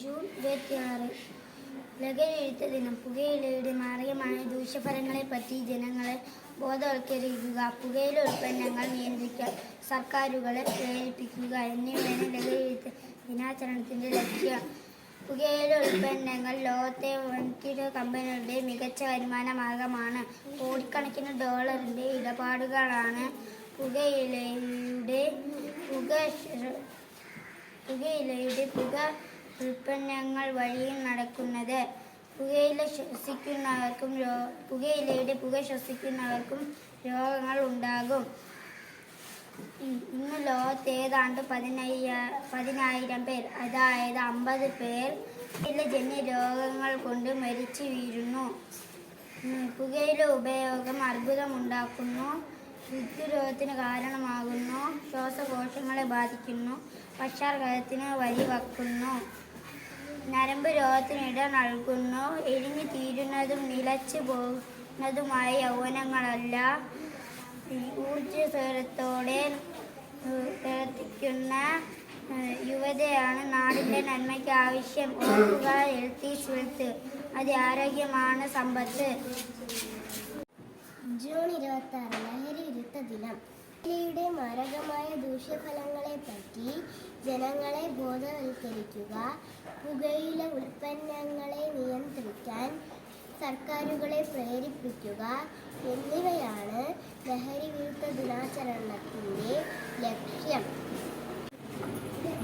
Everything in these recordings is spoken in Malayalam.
ജൂൺ ഇരുപത്തിയാറ്. ലഹരിയെഴുത്ത ദിനം പുകയിലയുടെ മാരകമായ ദൂഷ്യഫലങ്ങളെപ്പറ്റി ജനങ്ങളെ ബോധവൽക്കരിക്കുക പുകയില ഉൽപ്പന്നങ്ങൾ നിയന്ത്രിക്കാൻ സർക്കാരുകളെ പ്രേരിപ്പിക്കുക എന്നിവയാണ് ലഹരിയെഴുത്ത ദിനാചരണത്തിന്റെ ലക്ഷ്യം. പുകയില ഉൽപ്പന്നങ്ങൾ ലോകത്തെ വൻകിട കമ്പനികളുടെ മികച്ച വരുമാന മാർഗമാണ് കോടിക്കണക്കിന് ഡോളറിന്റെ ഇടപാടുകളാണ് പുകയിലയുടെ പുക പുകയിലയുടെ പുക ഉൽപ്പന്നങ്ങൾ വഴിയും നടക്കുന്നത്. പുകയില ശ്വസിക്കുന്നവർക്കും പുകയിലയുടെ പുക ശ്വസിക്കുന്നവർക്കും രോഗങ്ങൾ ഉണ്ടാകും. ഇന്ന് ലോകത്ത് ഏതാണ്ട് പതിനയ്യ പതിനായിരം പേർ അതായത് അമ്പത് പേർ ജന്യ രോഗങ്ങൾ കൊണ്ട് മരിച്ചു വീഴുന്നു. പുകയില ഉപയോഗം അർബുദമുണ്ടാക്കുന്നു. ഹൃദ്രോഗത്തിന് കാരണമാകുന്നു. ശ്വാസകോശങ്ങളെ ബാധിക്കുന്നു. പക്ഷാർഘത്തിന് വഴിവെക്കുന്നു. നരമ്പ് രോഗത്തിന് ഇട നൽകുന്നു. എരിഞ്ഞു തീരുന്നതും നിലച്ചു പോകുന്നതുമായ യൗവനങ്ങളല്ല. ഊർജസ്വരത്തോടെ ഏഹ്, പ്രവർത്തിക്കുന്ന യുവതയാണ് നാടിന്റെ നന്മയ്ക്ക് ആവശ്യം. ഓർക്കുക എഴുത്തി സ്വത്ത് അത് ആരോഗ്യമാണ് സമ്പത്ത്. ജൂൺ ഇരുപത്തി ആറ് ലഹരി വിരുദ്ധ ദിനം. ലഹരിയുടെ മാരകമായ ദൂഷ്യഫലങ്ങളെ പറ്റി ജനങ്ങളെ ബോധവൽക്കരിക്കുക പുകയില ഉൽപ്പന്നങ്ങളെ നിയന്ത്രിക്കാൻ സർക്കാരുകളെ പ്രേരിപ്പിക്കുക എന്നിവയാണ് ലഹരി വിരുദ്ധ ദിനാചരണത്തിന്റെ ലക്ഷ്യം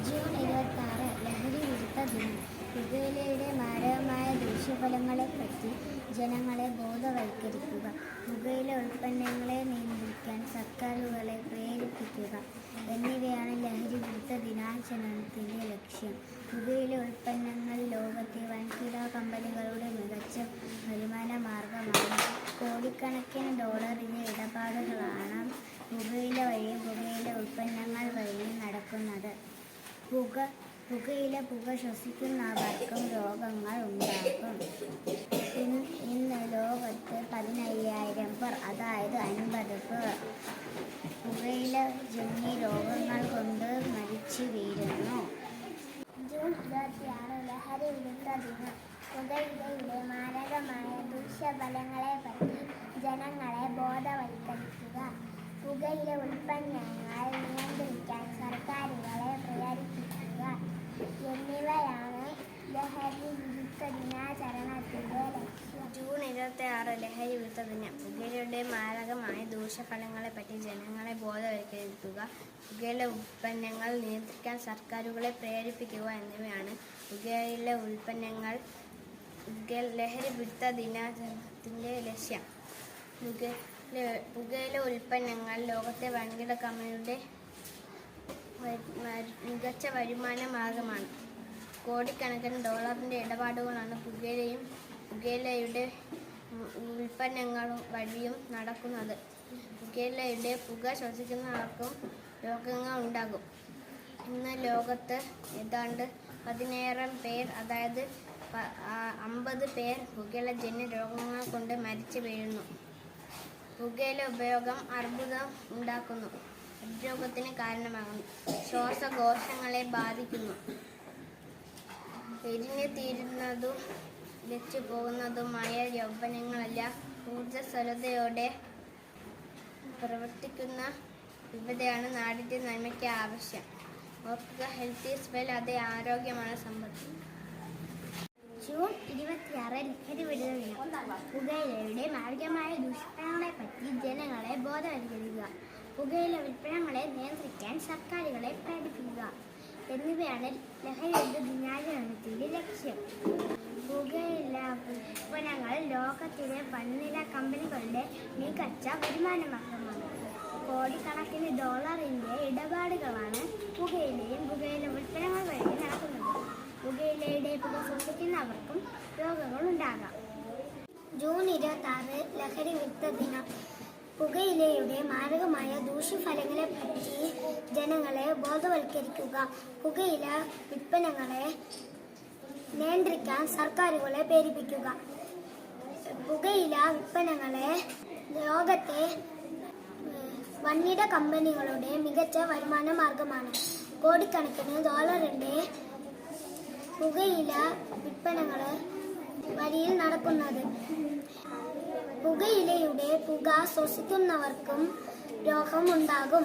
ജൂൺ ഇരുപത്തി ആറ് ലഹരി വിരുദ്ധ ദിനം പുകയിലയുടെ മാരകമായ ദൂഷ്യഫലങ്ങളെപ്പറ്റി ജനങ്ങളെ ബോധവൽക്കരിക്കുക പുകയില ഉൽപ്പന്നങ്ങളെ നിയന്ത്രിക്കാൻ സർക്കാരുകളെ പ്രേരിപ്പിക്കുക എന്നിവയാണ് ലഹരി വിരുദ്ധ ദിനാചരണത്തിന്റെ ലക്ഷ്യം. പുകയില ഉൽപ്പന്നങ്ങൾ ലോകത്തെ വൻകിട കമ്പനികളുടെ മികച്ച വരുമാന മാർഗമാണ് കോടിക്കണക്കിന് ഡോളറിന്റെ ഇടപാടുകളാണ് പുകയില വഴി പുകയില ഉൽപ്പന്നങ്ങൾ വഴിയും നടക്കുന്നത്. പുക പുകയില പുക ശ്വസിക്കുന്നവർക്കും രോഗങ്ങൾ ഉണ്ടാകും ഇന്ന് ലോകത്ത് പതിനയ്യായിരം പേർ അതായത് അൻപത് പേർ പുകയില ജന്യ രോഗങ്ങൾ കൊണ്ട് മരിച്ചു വീഴുന്നു ജൂൺ ഇരുപത്തിയാറ് ലഹരി വിരുദ്ധ ദിനം. പുകയിലയുടെ മാരകമായ ദൂഷ്യഫലങ്ങളെ പറ്റി ജനങ്ങളെ ബോധവൽക്കരിക്കുക. പുകയില ഉൽപ്പന്നങ്ങൾ നിയന്ത്രിക്കാൻ സർക്കാരുകളെ പ്രേരിപ്പിക്കുക എന്നിവയാണ് ലഹരി വിരുദ്ധ ദിനാചരണത്തിന്റെ ലക്ഷ്യം ജൂൺ ഇരുപത്തി ആറ് ലഹരി വിരുദ്ധ ദിനം പുകയിലയുടെ മാരകമായ ദൂഷ്യഫലങ്ങളെപ്പറ്റി ജനങ്ങളെ ബോധവൽക്കരിക്കുക പുകയില ഉൽപ്പന്നങ്ങൾ നിയന്ത്രിക്കാൻ സർക്കാരുകളെ പ്രേരിപ്പിക്കുക എന്നിവയാണ് പുകയില ഉൽപ്പന്നങ്ങൾ. ലഹരി വിരുദ്ധ ദിനാചരണത്തിന്റെ ലക്ഷ്യം. പുകയില ഉൽപ്പന്നങ്ങൾ ലോകത്തെ വൻകിട കമ്പനിയുടെ മികച്ച വരുമാന മാർഗമാണ്. കോടിക്കണക്കിന് ഡോളറിന്റെ ഇടപാടുകളാണ് പുകയിലയും പുകയിലയുടെ ഉൽപ്പന്നങ്ങളും വഴിയും നടക്കുന്നത്. പുകയിലയുടെ പുക ശ്വസിക്കുന്നവർക്കും രോഗങ്ങൾ ഉണ്ടാകും. ഇന്ന് ലോകത്ത് ഏതാണ്ട് പതിനേഴാം പേർ അതായത് അമ്പത് പേർ പുകയിലജന്യ രോഗങ്ങൾ കൊണ്ട് മരിച്ചു വീഴുന്നു. പുകയില ഉപയോഗം അർബുദം ഉണ്ടാക്കുന്നു. ഹൃദ്രോഗത്തിന് കാരണമാകുന്നു. ശ്വാസകോശങ്ങളെ ബാധിക്കുന്നു. എരിഞ്ഞു തീരുന്നതും വെച്ചു പോകുന്നതുമായ യൗവനങ്ങളല്ല. ഊർജസ്വലതയോടെ പ്രവർത്തിക്കുന്ന യുവതയാണ് നാടിന്റെ നന്മയ്ക്ക് ആവശ്യം. ഓർക്കുക ഹെൽത്ത് ഈസ് വെൽ അത് ആരോഗ്യമാണ് സമ്പത്ത്. ജൂൺ ഇരുപത്തിയാറ് ലഹരി വിടുന്ന പുകയിലയുടെ മാർഗമായ ദുഷ്ഫലങ്ങളെ പറ്റി ജനങ്ങളെ ബോധവൽക്കരിക്കുക. പുകയില വിൽപ്പനങ്ങളെ നിയന്ത്രിക്കാൻ സർക്കാരുകളെ പ്രേരിപ്പിക്കുക. എന്നിവയാണ് ലഹരി വിരുദ്ധ ദിനാചരണത്തിന്റെ ലക്ഷ്യം. പുകയില വിൽപ്പനകൾ ലോകത്തിലെ വൻനില കമ്പനികളുടെ മികച്ച വരുമാന മാർഗമാണ് കോടിക്കണക്കിന് ഡോളറിന്റെ ഇടപാടുകളാണ് പുകയിലയും പുകയില ഉൽപ്പന്നങ്ങൾ വഴി നടക്കുന്നത്. പുകയിലയുടെ പുക ശ്വസിക്കുന്നവർക്കും രോഗങ്ങൾ ഉണ്ടാകാം. ജൂൺ ഇരുപത്തി ആറ് ലഹരി വിരുദ്ധ ദിനം. പുകയിലയുടെ മാരകമായ ദൂഷ്യഫലങ്ങളെ പറ്റി ജനങ്ങളെ ബോധവൽക്കരിക്കുക. പുകയില ഉൽപ്പന്നങ്ങളെ നിയന്ത്രിക്കാൻ സർക്കാരുകളെ പ്രേരിപ്പിക്കുക. പുകയില ഉൽപ്പന്നങ്ങളെ ലോകത്തെ വൻകിട കമ്പനികളുടെ മികച്ച വരുമാന മാർഗമാണ്. കോടിക്കണക്കിന് ഡോളറിന്റെ പുകയില വിൽപ്പനകൾ വഴിയിൽ നടക്കുന്നത്. പുകയിലയുടെ പുക ശ്വസിക്കുന്നവർക്കും രോഗമുണ്ടാകും.